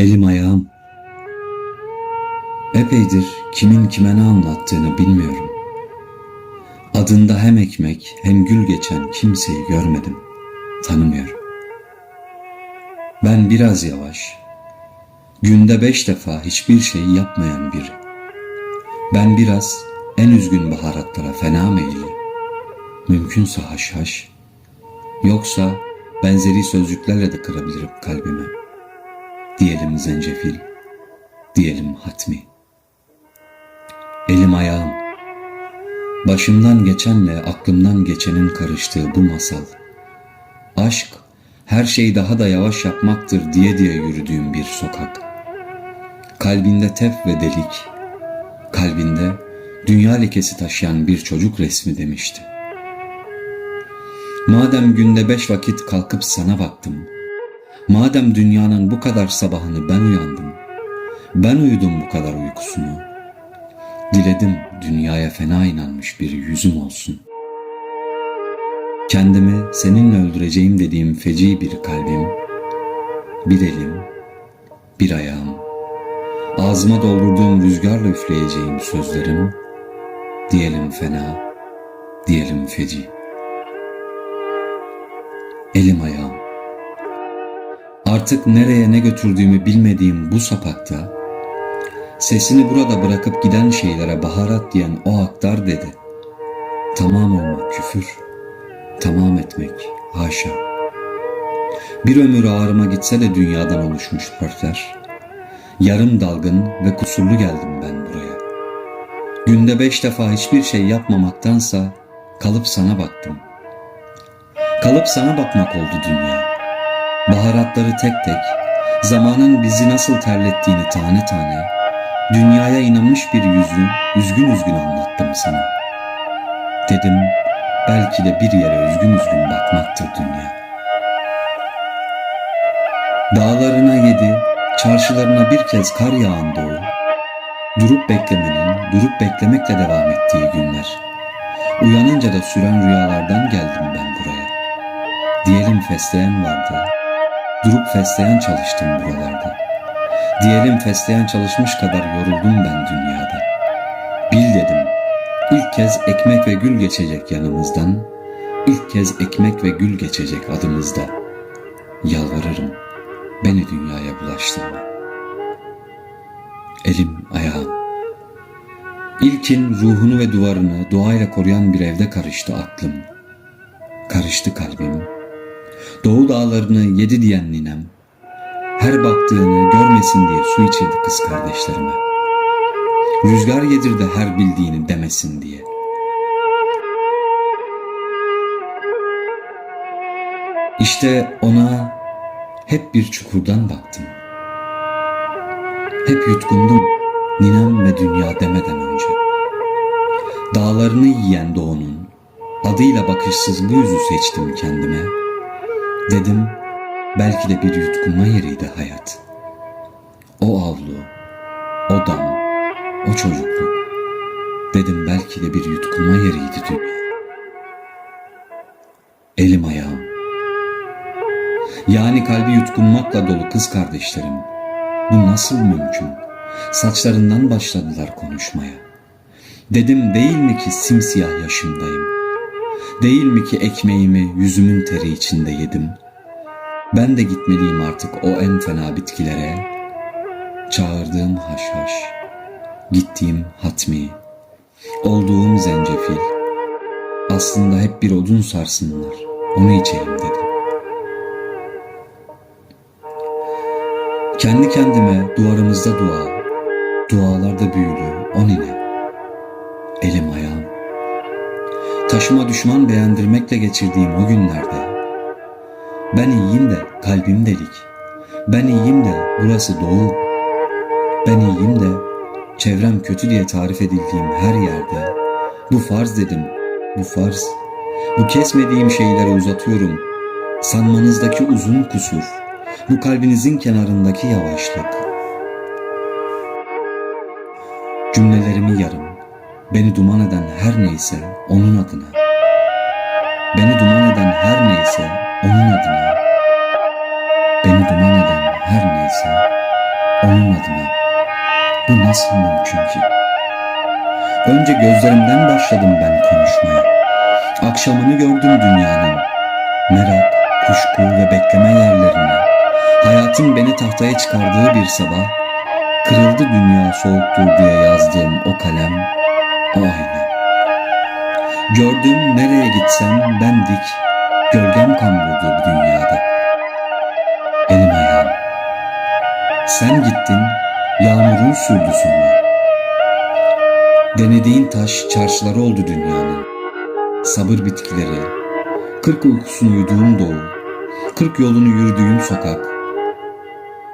Elim ayağım. Epeydir kimin kime ne anlattığını bilmiyorum. Adında hem ekmek hem gül geçen kimseyi görmedim, tanımıyorum. Ben biraz yavaş, günde beş defa hiçbir şey yapmayan biri. Ben biraz en üzgün baharatlara fena meyilli, mümkünse haşhaş, yoksa benzeri sözcüklerle de kırabilirim kalbimi. Diyelim zencefil, diyelim hatmi. Elim ayağım, başımdan geçenle aklımdan geçenin karıştığı bu masal. Aşk, her şeyi daha da yavaş yapmaktır diye diye yürüdüğüm bir sokak. Kalbinde tef ve delik, kalbinde dünya lekesi taşıyan bir çocuk resmi demişti. Madem günde beş vakit kalkıp sana baktım, madem dünyanın bu kadar sabahını ben uyandım, ben uyudum bu kadar uykusunu, diledim dünyaya fena inanmış bir yüzüm olsun. Kendimi seninle öldüreceğim dediğim feci bir kalbim, bir elim, bir ayağım, ağzıma doldurduğum rüzgarla üfleyeceğim sözlerim, diyelim fena, diyelim feci. Elim ayağım. Artık nereye ne götürdüğümü bilmediğim bu sapakta, sesini burada bırakıp giden şeylere baharat diyen o aktar dedi. Tamam olmak küfür, tamam etmek haşa. Bir ömür ağrıma gitse de dünyadan oluşmuş harfler. Yarım dalgın ve kusurlu geldim ben buraya. Günde beş defa hiçbir şey yapmamaktansa kalıp sana baktım. Kalıp sana bakmak oldu dünya. Baharatları tek tek, zamanın bizi nasıl terlettiğini tane tane, dünyaya inanmış bir yüzü üzgün üzgün anlattım sana. Dedim, belki de bir yere üzgün üzgün bakmaktır dünya. Dağlarına yedi, çarşılarına bir kez kar yağan doğu, durup beklemenin, durup beklemekle devam ettiği günler. Uyanınca da süren rüyalardan geldim ben buraya. Diyelim fesleğen vardı, durup fesleğen çalıştım buralarda. Diyelim fesleğen çalışmış kadar yoruldum ben dünyada. Bil dedim, ilk kez ekmek ve gül geçecek yanımızdan, ilk kez ekmek ve gül geçecek adımızda. Yalvarırım, beni dünyaya bulaştırma. Elim ayağım. İlkin ruhunu ve duvarını duayla koruyan bir evde karıştı aklım. Karıştı kalbim. Doğu dağlarını yedi diyen ninem. Her baktığını görmesin diye su içirdi kız kardeşlerime. Rüzgar yedirdi her bildiğini demesin diye. İşte ona hep bir çukurdan baktım. Hep yutkundum ninem ve dünya demeden önce. Dağlarını yiyen doğunun adıyla bakışsızlığı yüzü seçtim kendime. Dedim belki de bir yutkunma yeriydi hayat. O avlu, o dam, o çocukluk. Dedim belki de bir yutkunma yeriydi dünya. Elim ayağım. Yani kalbi yutkunmakla dolu kız kardeşlerim. Bu nasıl mümkün? Saçlarından başladılar konuşmaya. Dedim değil mi ki simsiyah yaşımdayım? Değil mi ki ekmeğimi yüzümün teri içinde yedim? Ben de gitmeliyim artık o en fena bitkilere. Çağırdığım haşhaş, gittiğim hatmi, olduğum zencefil. Aslında hep bir odun sarsınlar, onu içelim dedim. Kendi kendime duvarımızda dua, dualarda büyülü o nine. Elim ayağım. Taşıma düşman beğendirmekle geçirdiğim o günlerde. Ben iyiyim de kalbim delik. Ben iyiyim de burası doğu. Ben iyiyim de çevrem kötü diye tarif edildiğim her yerde. Bu farz dedim, bu farz. Bu kesmediğim şeyleri uzatıyorum. Sanmanızdaki uzun kusur. Bu kalbinizin kenarındaki yavaşlık. Cümlelerimi yarım, beni duman eden her neyse onun adına. Beni duman eden her neyse onun adına. Beni duman eden her neyse Onun adına. Bu nasıl mümkün ki? Önce gözlerimden başladım ben konuşmaya. Akşamını gördüm dünyanın. Merak, kuşku ve bekleme yerlerini. Hayatın beni tahtaya çıkardığı bir sabah, kırıldı dünya soğuktur diye yazdığım o kalem, o ayna. Gördüm nereye gitsem ben dik, gölgem kamburdu bu dünyada. Elim ayağım. Sen gittin, yağmurun sürdü sonra. Denediğin taş çarşıları oldu dünyanın. Sabır bitkileri, kırk uykusunu yuduğum doğu, kırk yolunu yürüdüğüm sokak.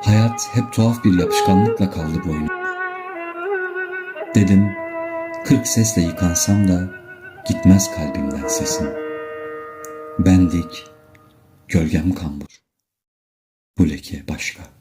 Hayat hep tuhaf bir yapışkanlıkla kaldı boynumda. Dedim, kırk sesle yıkansam da gitmez kalbimden sesin. Ben dik, gölgem kambur. Bu leke başka.